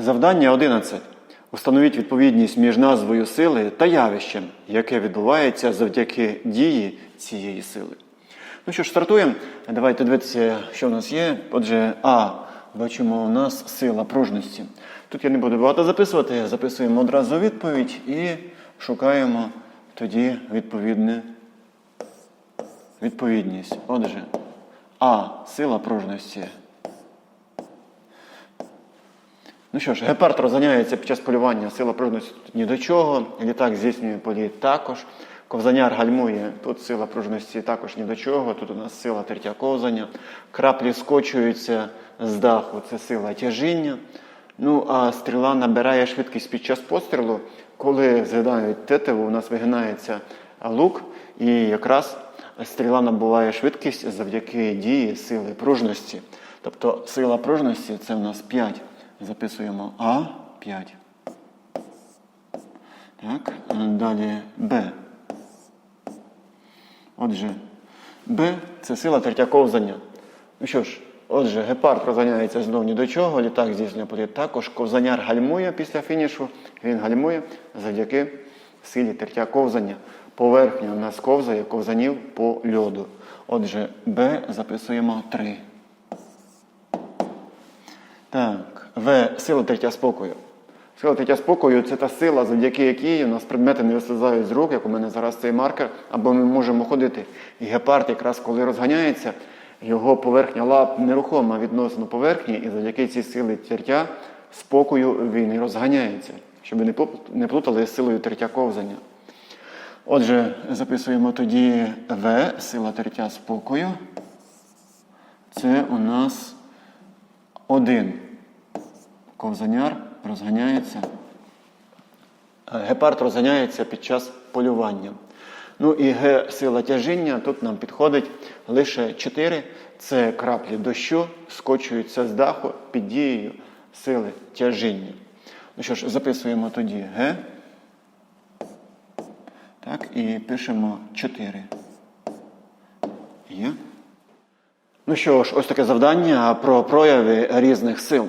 Завдання 11. Установіть відповідність між назвою сили та явищем, яке відбувається завдяки дії цієї сили. Ну що ж, стартуємо. Давайте дивитися, що в нас є. Отже, А. Бачимо, у нас сила пружності. Тут я не буду багато записувати, записуємо одразу відповідь і шукаємо тоді відповідне відповідність. Отже, А. Сила пружності. Ну що ж, гепард розганяється під час полювання, сила пружності ні до чого. Літак здійснює політ також. Ковзаняр гальмує, тут сила пружності також ні до чого. Тут у нас сила тертя ковзання. Краплі скочуються з даху, це сила тяжіння. Ну, а стріла набирає швидкість під час пострілу. Коли згадають тетиву, у нас вигинається лук, і якраз стріла набуває швидкість завдяки дії сили пружності. Тобто сила пружності це в нас 5. Записуємо А 5. Так, далі Б. Отже, Б це сила третя ковзання. Ну що ж, отже, гепард розганяється знов ні до чого, літак здійснює політ також. Ковзаняр гальмує після фінішу, він гальмує завдяки силі тертя ковзання. Поверхня у нас ковзає ковзанів по льоду. Отже, Б записуємо 3. Так, В сила третя спокою. Сила третя спокою це та сила, завдяки якій у нас предмети не вислизають з рук, як у мене зараз цей маркер, або ми можемо ходити. І гепард, якраз коли розганяється, його поверхня лап нерухома відносно поверхні, і завдяки цій силі тертя спокою він і розганяється, щоб не плутали з силою тертя ковзання. Отже, записуємо тоді В, сила тертя спокою. Це у нас один. Ковзаняр розганяється. Е, Гепард розганяється під час полювання. Ну і Г сила тяжіння. Тут нам підходить лише 4. Це краплі дощу, скочуються з даху під дією сили тяжіння. Ну що ж, записуємо тоді Г. Так, і пишемо 4. Є. Ну що ж, ось таке завдання про прояви різних сил.